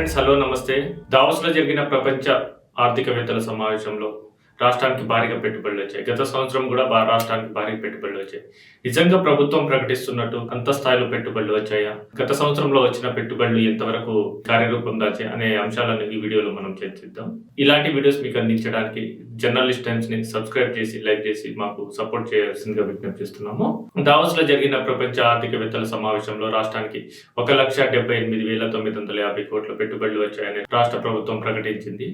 Friends hello నమస్తే. దావోస్లో జరిగిన ప్రపంచ ఆర్థికవేత్తల సమావేశంలో రాష్ట్రానికి భారీగా పెట్టుబడులు వచ్చాయి. గత సంవత్సరం కూడా రాష్ట్రానికి భారీ పెట్టుబడులు వచ్చాయి. నిజంగా ప్రభుత్వం ప్రకటిస్తున్నట్టు అంత స్థాయిలో పెట్టుబడులు వచ్చాయా? గత సంవత్సరంలో వచ్చిన పెట్టుబడులు ఎంతవరకు కార్యరూపం దాచే అనే అంశాలను ఈ వీడియోలో మనం చర్చిద్దాం. ఇలాంటి వీడియోస్ మీకు అందించడానికి జర్నలిస్ట్ టైమ్స్ని సబ్స్క్రైబ్ చేసి లైక్ చేసి మాకు సపోర్ట్ చేయాల్సిందిగా విజ్ఞప్తిస్తున్నాము దావోస్లో జరిగిన ప్రపంచ ఆర్థికవేత్తల సమావేశంలో రాష్ట్రానికి ఒక లక్ష డెబ్బై ఎనిమిది వేల తొమ్మిది వందల యాభై కోట్ల పెట్టుబడులు వచ్చాయని రాష్ట్ర ప్రభుత్వం ప్రకటించింది.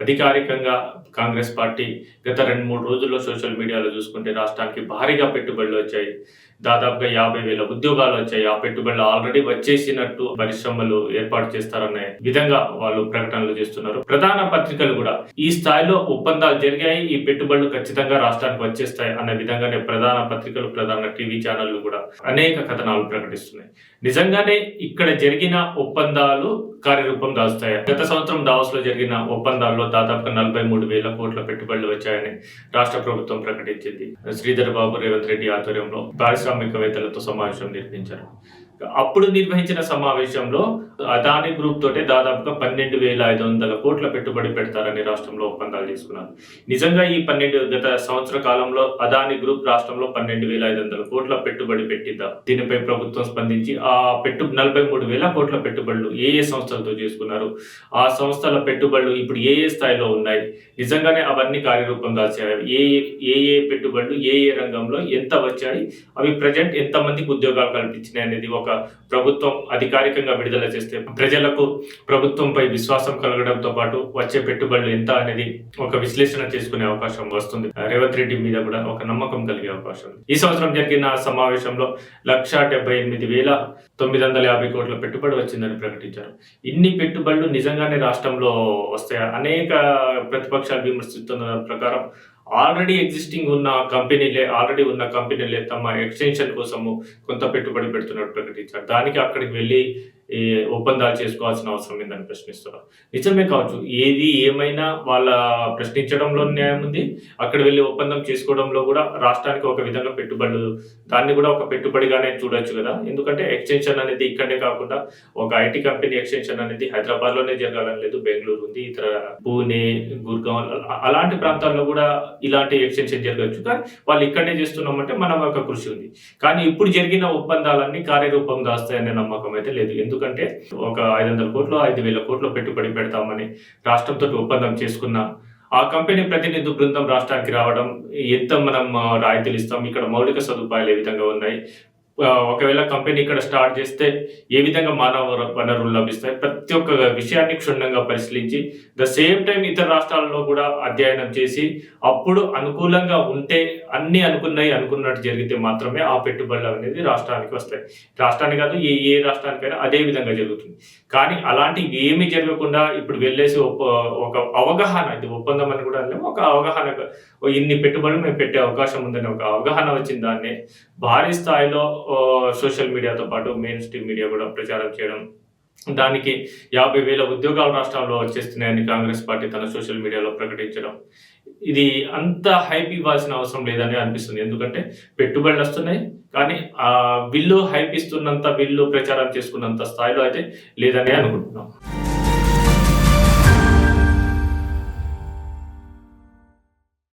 అధికారికంగా కాంగ్రెస్ పార్టీ గత రెండు మూడు రోజుల్లో సోషల్ మీడియాలో చూసుకుంటే రాష్ట్రానికి భారీగా పెట్టుబడులు వచ్చాయి. దాదాపుగా యాభై వేల ఉద్యోగాలు వచ్చాయి. ఆ పెట్టుబడులు ఆల్రెడీ వచ్చేసినట్టు పరిశ్రమలు ఏర్పాటు చేస్తారనే విధంగా వాళ్ళు ప్రకటనలు చేస్తున్నారు. ప్రధాన పత్రికలు కూడా ఈ స్థాయిలో ఒప్పందాలు జరిగాయి. ఈ పెట్టుబడులు ఖచ్చితంగా రాష్ట్రానికి వచ్చేస్తాయి అనే విధంగానే ప్రధాన పత్రికలు ప్రధాన టీవీ ఛానళ్ళు కూడా అనేక కథనాలు ప్రకటిస్తున్నాయి. నిజంగానే ఇక్కడ జరిగిన ఒప్పందాలు కార్యరూపం దాస్తాయి గత సంవత్సరం దావస్లో జరిగిన ఒప్పందాల్లో దాదాపుగా నలభై మూడు వేల కోట్ల పెట్టుబడులు వచ్చాయని రాష్ట్ర ప్రభుత్వం ప్రకటించింది. శ్రీధర్ బాబు రేవంత్ రెడ్డి ఆధ్వర్యంలో. పారిశ్రామికవేత్తలతో సమావేశం నిర్వహించారు. అప్పుడు నిర్వహించిన సమావేశంలో అదాని గ్రూప్ తోటే దాదాపుగా పన్నెండు వేల ఐదు వందల కోట్ల పెట్టుబడి పెడతారని రాష్ట్రంలో ఒప్పందాలు తీసుకున్నారు నిజంగా ఈ పన్నెండు గత సంవత్సర కాలంలో అదాని గ్రూప్ రాష్ట్రంలో పన్నెండు వేల ఐదు వందల కోట్ల పెట్టుబడి పెట్టిందా? దీనిపై ప్రభుత్వం స్పందించి ఆ పెట్టు నలభై మూడు వేల కోట్ల పెట్టుబడులు ఏ ఏ సంస్థలతో చేసుకున్నారు? ఆ సంస్థల పెట్టుబడులు ఇప్పుడు ఏ ఏ స్థాయిలో ఉన్నాయి? నిజంగానే అవన్నీ కార్యరూపం దాల్చాయి? ఏ ఏ ఏ పెట్టుబడులు ఏ ఏ రంగంలో ఎంత వచ్చాయి? అవి ప్రజెంట్ ఎంతమందికి ఉద్యోగాలు కల్పించినాయి అనేది ఒక ప్రభుత్వం అధికారికంగా విడుదల చేస్తే ప్రజలకు ప్రభుత్వంపై విశ్వాసం కలగడంతో పాటు వచ్చే పెట్టుబడులు ఎంత అనేది ఒక విశ్లేషణ చేసుకునే అవకాశం వస్తుంది. రేవంత్ రెడ్డి మీద కూడా ఒక నమ్మకం కలిగే అవకాశం ఈ సంవత్సరం జరిగిన సమావేశంలో లక్ష డెబ్బై ఎనిమిది వేల తొమ్మిది వందల యాభై కోట్ల పెట్టుబడి వచ్చిందని ప్రకటించారు. ఇన్ని పెట్టుబడులు నిజంగానే రాష్ట్రంలో వస్తాయా? అనేక ప్రతిపక్షాలు విమర్శిస్తున్న ప్రకారం ఆల్రెడీ ఎగ్జిస్టింగ్ ఉన్న కంపెనీలే ఆల్రెడీ ఉన్న కంపెనీలే తమ ఎక్స్టెన్షన్ కోసము కొంత పెట్టుబడి పెడుతున్నట్టు ప్రకటించారు దానికి అక్కడికి వెళ్ళి ఈ ఒప్పందాలు చేసుకోవాల్సిన అవసరం ఏందని ప్రశ్నిస్తున్నారు. నిజమే కావచ్చు ఏది ఏమైనా వాళ్ళ ప్రశ్నించడంలో న్యాయం ఉంది. అక్కడ వెళ్ళి ఒప్పందం చేసుకోవడంలో కూడా రాష్ట్రానికి ఒక విధంగా పెట్టుబడులు దాన్ని కూడా ఒక పెట్టుబడిగానే చూడొచ్చు కదా. ఎందుకంటే ఎక్స్టెన్షన్ అనేది ఇక్కడే కాకుండా ఒక ఐటీ కంపెనీ ఎక్స్టెన్షన్ అనేది హైదరాబాద్లోనే జరగాలని లేదు బెంగళూరు ఉంది ఇతర పూణే గుర్గాం అలాంటి ప్రాంతాల్లో కూడా ఇలాంటి ఎక్స్టెన్షన్ జరగచ్చు. కానీ వాళ్ళు ఇక్కడనే చేస్తున్నామంటే మన ఒక కృషి ఉంది. కానీ ఇప్పుడు జరిగిన ఒప్పందాలన్నీ కార్యరూపం దాస్తాయనే నమ్మకం అయితే లేదు. ఎందుకంటే ఒక ఐదు వందల కోట్లు ఐదు వేల కోట్లు పెట్టుబడి పెడతామని రాష్ట్రంతో ఒప్పందం చేసుకున్న ఆ కంపెనీ ప్రతినిధి బృందం రాష్ట్రానికి రావడం ఎంత మనం రాయితీలు ఇస్తాం ఇక్కడ మౌలిక సదుపాయాలు ఏ విధంగా ఉన్నాయి ఒకవేళ కంపెనీ ఇక్కడ స్టార్ట్ చేస్తే ఏ విధంగా మానవ వనరులు లభిస్తాయి? ప్రతి ఒక్క విషయాన్ని క్షుణ్ణంగా పరిశీలించి ద సేమ్ టైం ఇతర రాష్ట్రాల్లో కూడా అధ్యయనం చేసి అప్పుడు అనుకూలంగా ఉంటే అన్ని అనుకున్నాయి అనుకున్నట్టు జరిగితే మాత్రమే ఆ పెట్టుబడులు అనేది రాష్ట్రానికి వస్తాయి. రాష్ట్రానికి కాదు ఏ ఏ రాష్ట్రానికైనా అదే విధంగా జరుగుతుంది. కానీ అలాంటివి ఏమీ జరగకుండా ఇప్పుడు వెళ్ళేసి ఒప్ప- ఒక అవగాహన ఇది ఒప్పందం అని కూడా అనలేము ఒక అవగాహన ఇన్ని పెట్టుబడులు మేము పెట్టే అవకాశం ఉందని ఒక అవగాహన వచ్చిన దాన్ని భారీ స్థాయిలో సోషల్ మీడియాతో పాటు మెయిన్ స్ట్రీమ్ మీడియా కూడా ప్రచారం చేయడం దానికి యాభై వేల ఉద్యోగాలు రాష్ట్రంలో వచ్చేస్తున్నాయని కాంగ్రెస్ పార్టీ తన సోషల్ మీడియాలో ప్రకటించడం. ఇది అంత హైప్ ఇవ్వాల్సిన అవసరం లేదని అనిపిస్తుంది. ఎందుకంటే పెట్టుబడులు వస్తున్నాయి కానీ ఆ బిల్లు హైప్ ఇస్తున్నంత బిల్లు ప్రచారం చేసుకున్నంత స్థాయిలో అయితే లేదని అనుకుంటున్నాం.